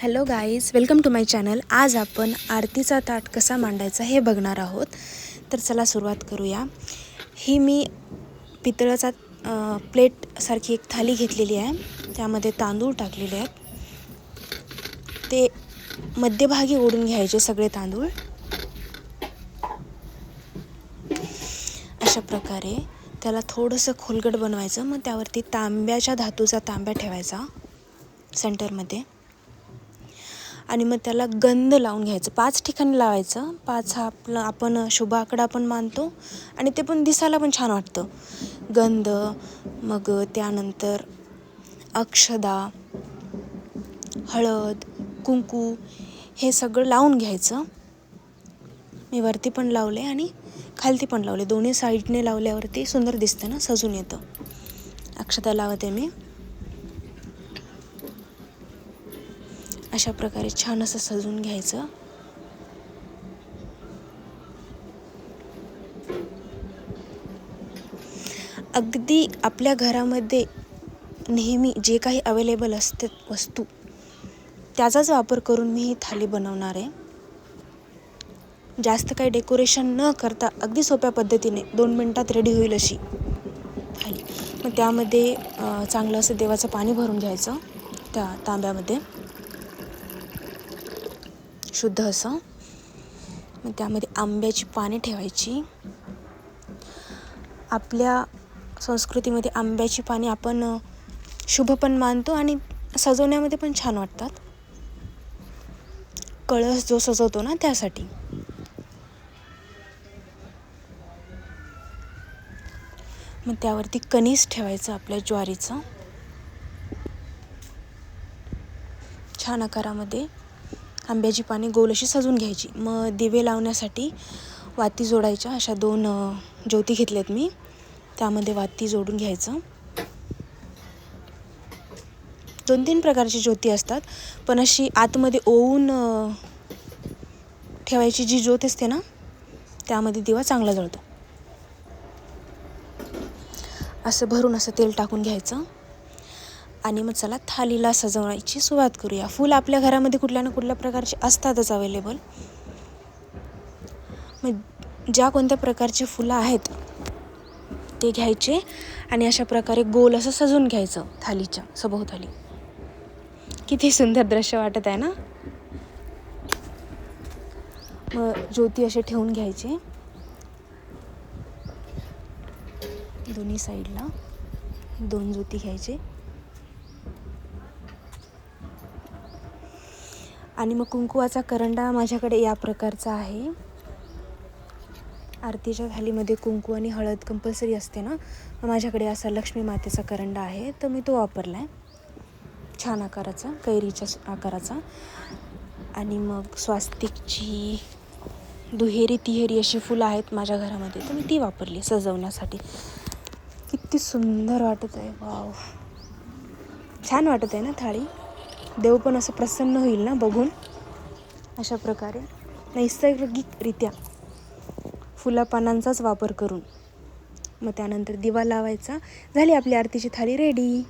Hello guys welcome to my channel आज आपण आरतीचा ताट कसा मांडायचा हे बघणार आहोत. तर चला सुरुवात करूया. ही मी पितळाचा प्लेटसारखी एक थाली घेतलेली आहे. त्यामध्ये तांदूळ टाकलेले आहेत. ते मध्यभागी ओढून घ्यायचे सगळे तांदूळ. अशा प्रकारे त्याला थोडंसं खोलगट बनवायचं. मग त्यावरती तांब्याच्या धातूचा तांब्या ठेवायचा सेंटरमध्ये आणि मग त्याला गंध लावून घ्यायचं. पाच ठिकाणी लावायचं. पाच हा आपलं आपण शुभ आकडा पण मानतो आणि ते पण दिसायला पण छान वाटतं. गंध मग त्यानंतर अक्षदा हळद कुंकू हे सगळं लावून घ्यायचं. मी वरती पण लावले आणि खालती पण लावले. दोन्ही साईडने लावल्यावरती सुंदर दिसतं ना सजून येतं. अक्षता लावते मी. अशा प्रकारे छान असं सजवून घ्यायचं. अगदी आपल्या घरामध्ये नेहमी जे काही अवेलेबल असते वस्तू त्याचाच वापर करून मी ही थाली बनवणार आहे. जास्त काही डेकोरेशन न करता अगदी सोप्या पद्धतीने दोन मिनटात रेडी होईल अशी थाली. मग त्यामध्ये चांगलं असं देवाचं पाणी भरून घ्यायचं त्या तांब्यामध्ये. शुद्ध असं. मग त्यामध्ये आंब्याची पाने ठेवायची. आपल्या संस्कृतीमध्ये आंब्याची पाने आपण शुभ पण मानतो आणि सजवण्यामध्ये पण छान वाटतात. कळस जो सजवतो ना त्यासाठी. मग त्यावरती कणीस ठेवायचं आपल्या ज्वारीचं. छान आकारामध्ये. आंब्याची पाने गोल अशी सजवून घ्यायची. मग दिवे लावण्यासाठी वाती जोडायच्या. अशा दोन ज्योती घेतल्यात मी. त्यामध्ये वाती जोडून घ्यायचं. दोन तीन प्रकारची ज्योती असतात. पण अशी आतमध्ये ओवून ठेवायची जी ज्योत असते ना त्यामध्ये दिवा चांगला जळतो. असं भरून असं तेल टाकून घ्यायचं. आणि मग चला थालीला सजवायची सुरुवात करूया. फूल आपल्या घरामध्ये कुठल्या ना कुठल्या प्रकारचे असतातच अवेलेबल मग ज्या कोणत्या प्रकारची फुलं आहेत ते घ्यायचे आणि अशा प्रकारे गोल असं सजवून घ्यायचं थालीच्या सभोवताली. किती सुंदर दृश्य वाटत आहे ना? मग ज्योती असे ठेवून घ्यायचे. दोन्ही साईडला दोन ज्योती घ्यायचे. आणि मग कुंकुवाचा करंडा माझ्याकडे या प्रकारचा आहे. आरतीच्या थालीमध्ये कुंकू आणि हळद कंपल्सरी असते ना? माझ्याकडे असा लक्ष्मी मातेचा करंडा आहे. तर मी तो वापरला आहे छान आकाराचा कैरीच्या आकाराचा. आणि मग स्वास्तिकची दुहेरी तिहेरी अशी फुलं आहेत माझ्या घरामध्ये. तर मी ती वापरली सजवण्यासाठी. किती सुंदर वाटत आहे वाव. छान वाटत आहे ना थाळी? देव पण असं प्रसन्न होईल ना बघून? अशा प्रकारे नैसर्गिकरित्या फुलापानांचाच वापर करून. मग त्यानंतर दिवा लावायचा. झाली आपली आरतीची थाळी रेडी